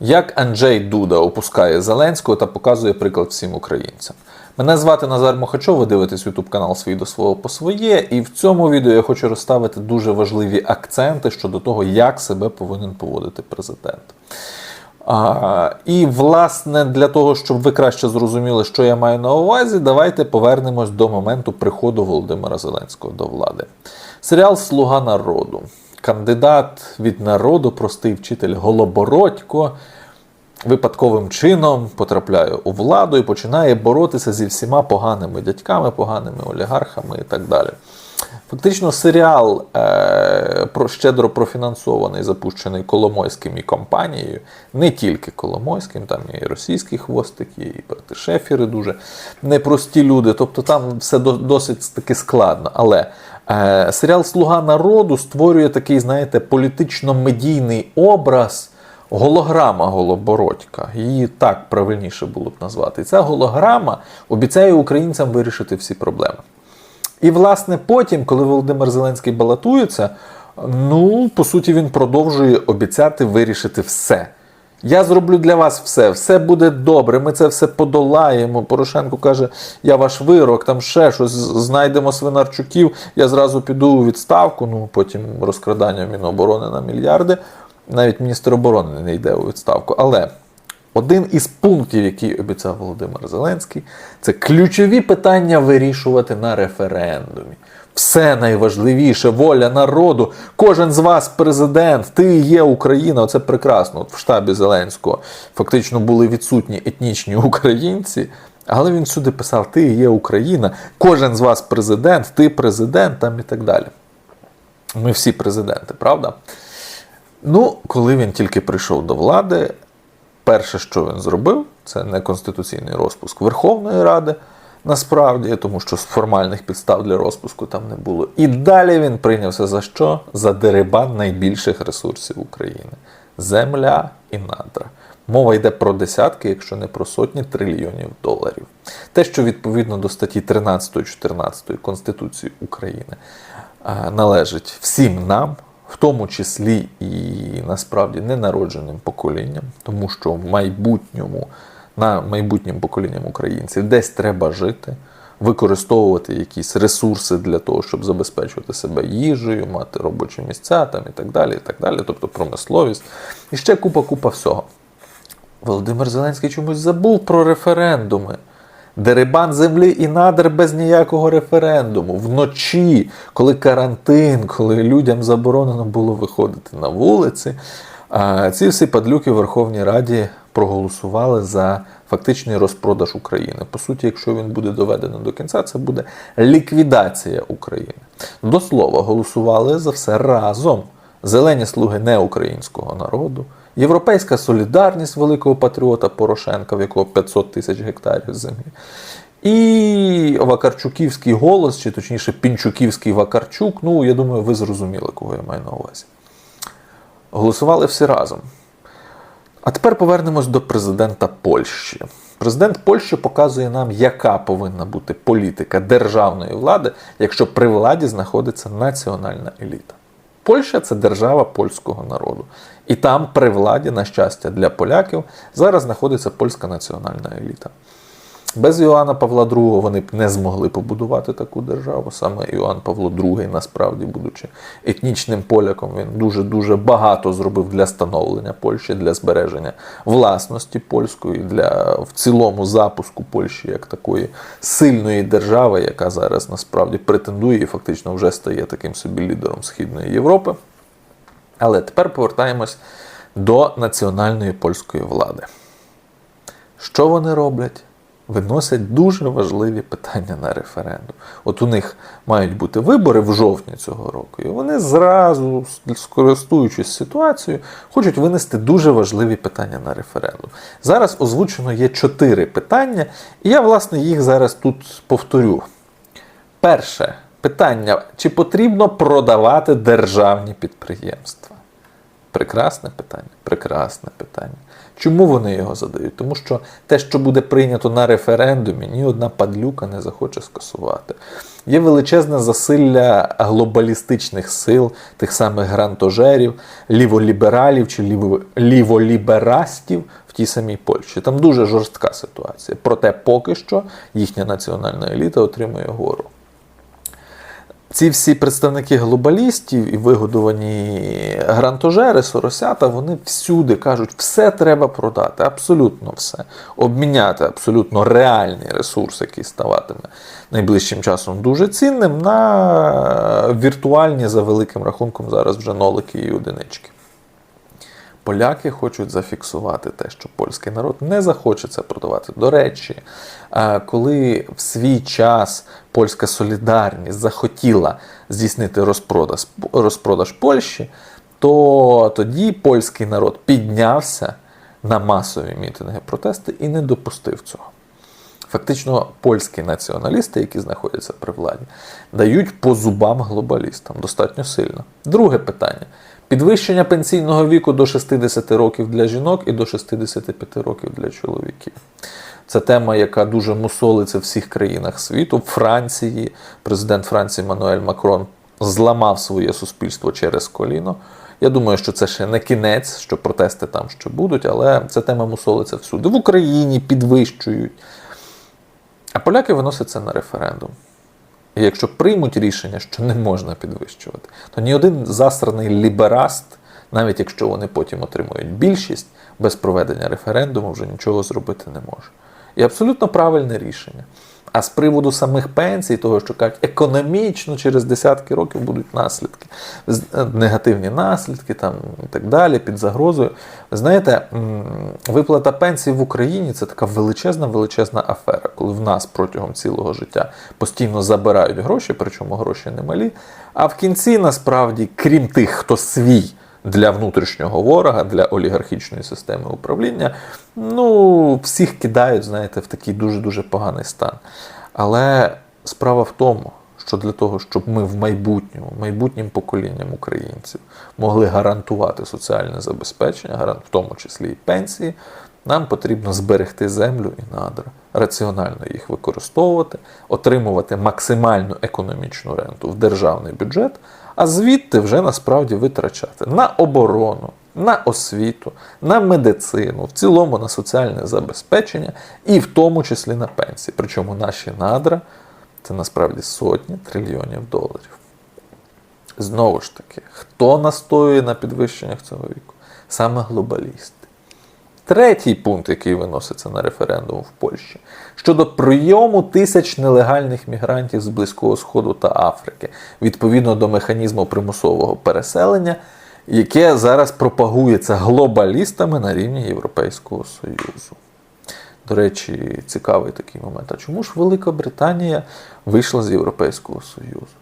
Як Анджей Дуда опускає Зеленського та показує приклад всім українцям. Мене звати Назар Мохачов, ви дивитесь YouTube канал Свій до свого по своє. І в цьому відео я хочу розставити дуже важливі акценти щодо того, як себе повинен поводити президент. А, і, власне, для того, щоб ви краще зрозуміли, що я маю на увазі, давайте повернемось до моменту приходу Володимира Зеленського до влади. Серіал Слуга народу. Кандидат від народу, простий вчитель Голобородько, випадковим чином потрапляє у владу і починає боротися зі всіма поганими дядьками, поганими олігархами і так далі. Фактично, серіал е, про щедро профінансований, запущений Коломойським і компанією, не тільки Коломойським, там і російські хвостики, і Шефіри дуже непрості люди. Тобто там все досить таки складно. Але серіал Слуга народу створює такий, знаєте, політично-медійний образ. Голограма Голобородька, її так правильніше було б назвати. Ця голограма обіцяє українцям вирішити всі проблеми. І, власне, потім, коли Володимир Зеленський балотується, ну, по суті, він продовжує обіцяти вирішити все. Я зроблю для вас все, все буде добре, ми це все подолаємо. Порошенко каже, я ваш вирок, там ще щось, знайдемо свинарчуків, я зразу піду у відставку, ну потім розкрадання Міноборони на мільярди. Навіть міністр оборони не йде у відставку. Але один із пунктів, який обіцяв Володимир Зеленський, це ключові питання вирішувати на референдумі. Все найважливіше, воля народу. Кожен з вас президент, ти є Україна. Оце прекрасно. От в штабі Зеленського фактично були відсутні етнічні українці. Але він сюди писав: Ти є Україна, кожен з вас президент, ти президент там і так далі. Ми всі президенти, правда? Ну, коли він тільки прийшов до влади, перше, що він зробив, це неконституційний розпуск Верховної Ради, насправді, тому що формальних підстав для розпуску там не було. І далі він прийнявся за що? За дерибан найбільших ресурсів України: земля і надра. Мова йде про десятки, якщо не про сотні трильйонів доларів. Те, що відповідно до статті 13-14 Конституції України належить всім нам, в тому числі і насправді ненародженим поколінням, тому що в майбутньому на майбутнім поколінням українців десь треба жити, використовувати якісь ресурси для того, щоб забезпечувати себе їжею, мати робочі місця там і так далі, і так далі, тобто промисловість і ще купа-купа всього. Володимир Зеленський чомусь забув про референдуми. Дерибан землі і надр без ніякого референдуму. Вночі, коли карантин, коли людям заборонено було виходити на вулиці, ці всі падлюки в Верховній Раді проголосували за фактичний розпродаж України. По суті, якщо він буде доведений до кінця, це буде ліквідація України. До слова, голосували за все разом. Зелені слуги неукраїнського народу, Європейська солідарність великого патріота Порошенка, в якого 500 тисяч гектарів землі. І Вакарчуківський голос, чи точніше Пінчуківський Вакарчук. Ну, я думаю, ви зрозуміли, кого я маю на увазі. Голосували всі разом. А тепер повернемось до президента Польщі. Президент Польщі показує нам, яка повинна бути політика державної влади, якщо при владі знаходиться національна еліта. Польща це держава польського народу. І там при владі, на щастя, для поляків зараз знаходиться польська національна еліта. Без Іоанна Павла II вони б не змогли побудувати таку державу. Саме Іоанн Павло II, насправді, будучи етнічним поляком, він дуже-дуже багато зробив для становлення Польщі, для збереження власності польської, для в цілому запуску Польщі як такої сильної держави, яка зараз насправді претендує і фактично вже стає таким собі лідером Східної Європи. Але тепер повертаємось до національної польської влади. Що вони роблять? Виносять дуже важливі питання на референдум. От у них мають бути вибори в жовтні цього року, і вони зразу, скористуючись ситуацією, хочуть винести дуже важливі питання на референдум. Зараз озвучено є чотири питання, і я, власне, їх зараз тут повторю. Перше. Питання: чи потрібно продавати державні підприємства? Прекрасне питання, прекрасне питання. Чому вони його задають? Тому що те, що буде прийнято на референдумі, ні одна падлюка не захоче скасувати. Є величезне засилля глобалістичних сил, тих самих грантожерів, ліволібералів чи ліво- ліволіберастів в тій самій Польщі. Там дуже жорстка ситуація. Проте поки що їхня національна еліта отримує гору. Ці всі представники глобалістів і вигодовані грантожери, соросята, вони всюди кажуть, все треба продати, абсолютно все. Обміняти абсолютно реальний ресурс, який ставатиме найближчим часом дуже цінним, на віртуальні за великим рахунком зараз вже нолики і одинички. Поляки хочуть зафіксувати те, що польський народ не захоче це продавати. До речі, е, коли в свій час польська солідарність захотіла здійснити розпродаж, розпродаж Польщі, то тоді польський народ піднявся на масові мітинги протести і не допустив цього. Фактично, польські націоналісти, які знаходяться при владі, дають по зубам глобалістам достатньо сильно. Друге питання: підвищення пенсійного віку до 60 років для жінок і до 65 років для чоловіків. Це тема, яка дуже мусолиться в всіх країнах світу. В Франції президент Франції Мануель Макрон зламав своє суспільство через коліно. Я думаю, що це ще не кінець, що протести там ще будуть, але ця тема мусолиться всюди. В Україні підвищують. А поляки виносять це на референдум. І якщо приймуть рішення, що не можна підвищувати, то ні один засраний лібераст, навіть якщо вони потім отримують більшість, без проведення референдуму вже нічого зробити не може. І абсолютно правильне рішення. А з приводу самих пенсій, того, що кажуть, економічно через десятки років будуть наслідки, е, негативні наслідки там, і так далі, під загрозою. Знаєте, виплата пенсій в Україні це така величезна, величезна афера, коли в нас протягом цілого життя постійно забирають гроші, причому гроші немалі. А в кінці, насправді, крім тих, хто свій для внутрішнього ворога, для олігархічної системи управління, ну, всіх кидають, знаєте, в такий дуже-дуже поганий стан. Але справа в тому, що для того, щоб ми в майбутньому, майбутнім поколінням українців могли гарантувати соціальне забезпечення, в тому числі і пенсії, нам потрібно зберегти землю і надра, раціонально їх використовувати, отримувати максимальну економічну ренту в державний бюджет, а звідти вже насправді витрачати на оборону, на освіту, на медицину, в цілому на соціальне забезпечення і в тому числі на пенсії. Причому наші надра це насправді сотні трильйонів доларів. Знову ж таки, хто настоює на підвищеннях цього віку? Саме глобалісти. Третій пункт, який виноситься на референдум в Польщі, щодо прийому тисяч нелегальних мігрантів з Близького Сходу та Африки, відповідно до механізму примусового переселення, яке зараз пропагується глобалістами на рівні Європейського Союзу. До речі, цікавий такий момент. А чому ж Велика Британія вийшла з Європейського Союзу?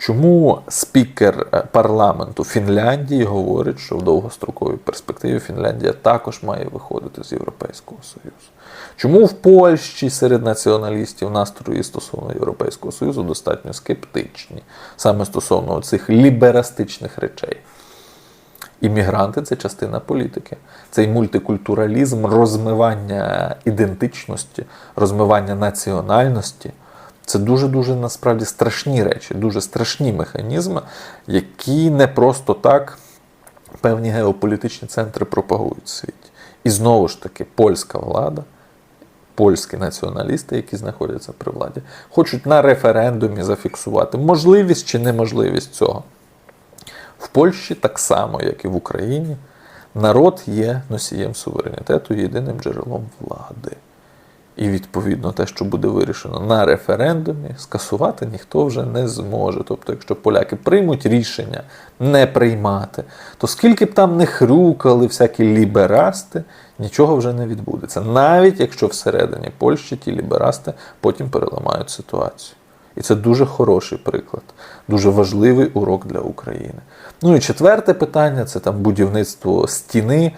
Чому спікер е, парламенту Фінляндії говорить, що в довгостроковій перспективі Фінляндія також має виходити з Європейського Союзу? Чому в Польщі серед націоналістів настрої стосовно Європейського Союзу достатньо скептичні, саме стосовно цих ліберастичних речей? Іммігранти це частина політики. Цей мультикультуралізм, розмивання ідентичності, розмивання національності. Це дуже-дуже насправді страшні речі, дуже страшні механізми, які не просто так певні геополітичні центри пропагують в світі. І знову ж таки, польська влада, польські націоналісти, які знаходяться при владі, хочуть на референдумі зафіксувати можливість чи неможливість цього. В Польщі так само, як і в Україні, народ є носієм суверенітету, єдиним джерелом влади. І відповідно те, що буде вирішено на референдумі, скасувати ніхто вже не зможе. Тобто, якщо поляки приймуть рішення не приймати, то скільки б там не хрюкали всякі ліберасти, нічого вже не відбудеться. Навіть якщо всередині Польщі ті ліберасти потім переламають ситуацію. І це дуже хороший приклад, дуже важливий урок для України. Ну і четверте питання це там будівництво стіни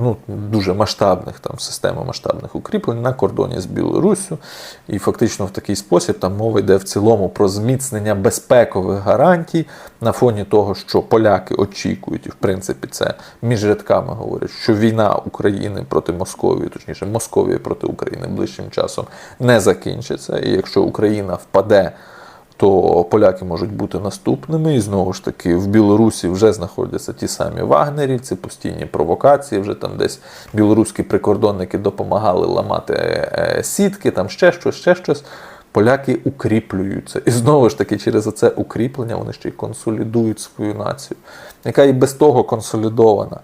ну, дуже масштабних там системи масштабних укріплень на кордоні з Білоруссю. І фактично в такий спосіб там мова йде в цілому про зміцнення безпекових гарантій на фоні того, що поляки очікують, і в принципі це між рядками говорять, що війна України проти Московії, точніше Московії проти України ближчим часом не закінчиться. І якщо Україна впаде то поляки можуть бути наступними. І знову ж таки, в Білорусі вже знаходяться ті самі вагнерівці, постійні провокації. Вже там десь білоруські прикордонники допомагали ламати е, сітки, там ще щось, ще щось. Поляки укріплюються. І знову ж таки, через це укріплення вони ще й консолідують свою націю, яка і без того консолідована.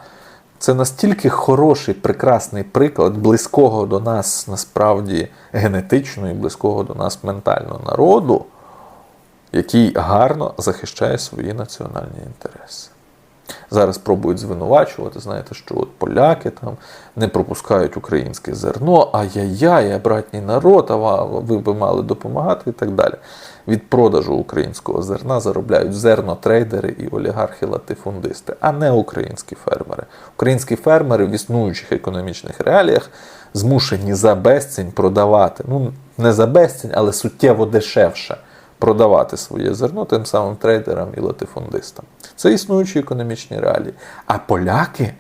Це настільки хороший, прекрасний приклад близького до нас насправді генетично і близького до нас ментально народу який гарно захищає свої національні інтереси. Зараз пробують звинувачувати, знаєте, що от поляки там не пропускають українське зерно, ай-яй-яй, братній народ, а ви би мали допомагати і так далі. Від продажу українського зерна заробляють зернотрейдери і олігархи-латифундисти, а не українські фермери. Українські фермери в існуючих економічних реаліях змушені за безцінь продавати. Ну, не за безцінь, але суттєво дешевше продавати своє зерно тим самим трейдерам і латифундистам. Це існуючі економічні реалії. А поляки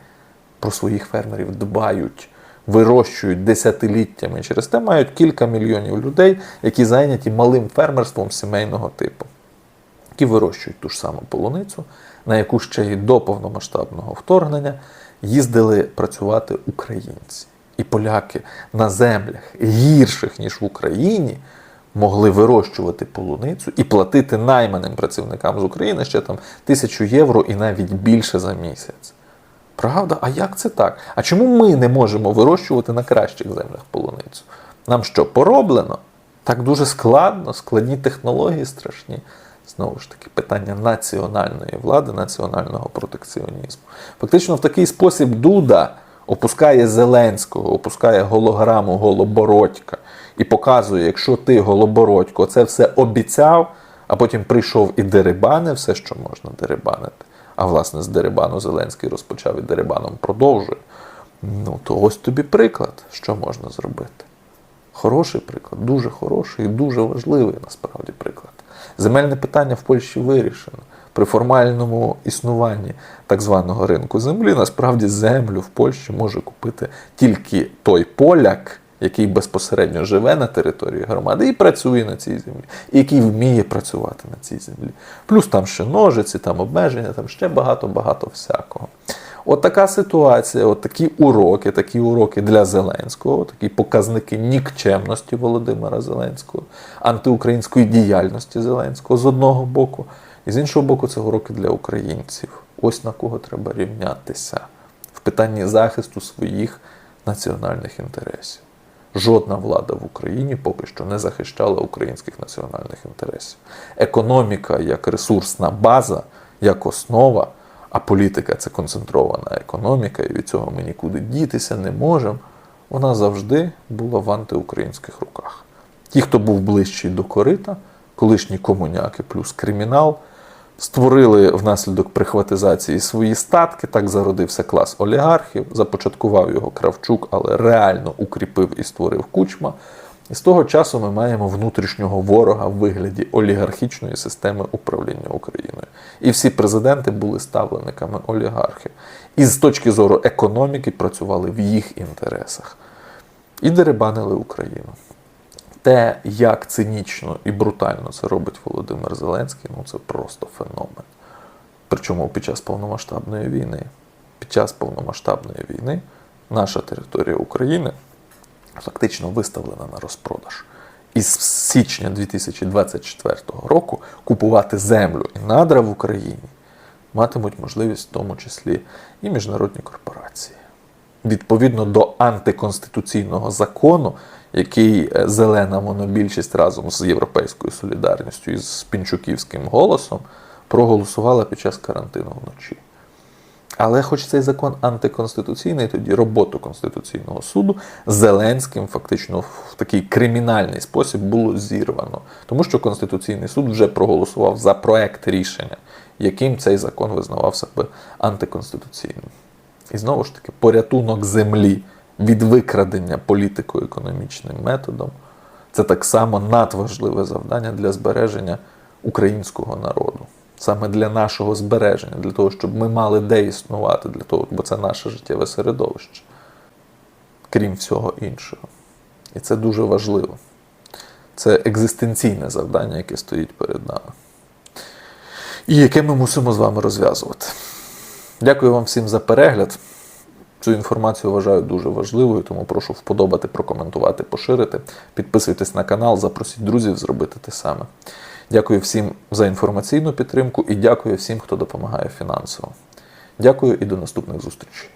про своїх фермерів дбають, вирощують десятиліттями. Через те мають кілька мільйонів людей, які зайняті малим фермерством сімейного типу, які вирощують ту ж саму полуницю, на яку ще й до повномасштабного вторгнення їздили працювати українці. І поляки на землях гірших, ніж в Україні могли вирощувати полуницю і платити найманим працівникам з України ще там тисячу євро і навіть більше за місяць. Правда? А як це так? А чому ми не можемо вирощувати на кращих землях полуницю? Нам що, пороблено? Так дуже складно, складні технології страшні. Знову ж таки, питання національної влади, національного протекціонізму. Фактично, в такий спосіб Дуда опускає Зеленського, опускає голограму Голобородька і показує, якщо ти, Голобородько, це все обіцяв, а потім прийшов і дерибанив все, що можна дерибанити. А власне з дерибану Зеленський розпочав і дерибаном продовжує. Ну, то ось тобі приклад, що можна зробити. Хороший приклад, дуже хороший і дуже важливий насправді приклад. Земельне питання в Польщі вирішено. При формальному існуванні так званого ринку землі насправді землю в Польщі може купити тільки той поляк, який безпосередньо живе на території громади і працює на цій землі, і який вміє працювати на цій землі. Плюс там ще ножиці, там обмеження, там ще багато-багато всякого. От така ситуація, от такі уроки, такі уроки для Зеленського, такі показники нікчемності Володимира Зеленського, антиукраїнської діяльності Зеленського з одного боку, і з іншого боку, це уроки для українців. Ось на кого треба рівнятися в питанні захисту своїх національних інтересів. Жодна влада в Україні поки що не захищала українських національних інтересів. Економіка як ресурсна база, як основа, а політика це концентрована економіка, і від цього ми нікуди дітися не можемо. Вона завжди була в антиукраїнських руках. Ті, хто був ближчий до корита, колишні комуняки плюс кримінал, створили внаслідок прихватизації свої статки. Так зародився клас олігархів, започаткував його Кравчук, але реально укріпив і створив кучма. І з того часу ми маємо внутрішнього ворога в вигляді олігархічної системи управління Україною. І всі президенти були ставлениками олігархів. І з точки зору економіки працювали в їх інтересах. І деребанили Україну. Те, як цинічно і брутально це робить Володимир Зеленський, ну це просто феномен. Причому під час повномасштабної війни. Під час повномасштабної війни наша територія України фактично виставлена на розпродаж. І з січня 2024 року купувати землю і надра в Україні матимуть можливість в тому числі і міжнародні корпорації. Відповідно до антиконституційного закону, який е, зелена монобільшість разом з Європейською солідарністю і з Пінчуківським голосом проголосувала під час карантину вночі. Але хоч цей закон антиконституційний, тоді роботу Конституційного суду Зеленським фактично в такий кримінальний спосіб було зірвано, тому що Конституційний суд вже проголосував за проект рішення, яким цей закон визнавав себе антиконституційним. І знову ж таки, порятунок землі від викрадення політико-економічним методом це так само надважливе завдання для збереження українського народу. Саме для нашого збереження, для того, щоб ми мали де існувати, для того, бо це наше життєве середовище, крім всього іншого. І це дуже важливо. Це екзистенційне завдання, яке стоїть перед нами. І яке ми мусимо з вами розв'язувати. Дякую вам всім за перегляд. Цю інформацію вважаю дуже важливою, тому прошу вподобати, прокоментувати, поширити. Підписуйтесь на канал, запросіть друзів зробити те саме. Дякую всім за інформаційну підтримку і дякую всім, хто допомагає фінансово. Дякую і до наступних зустрічей.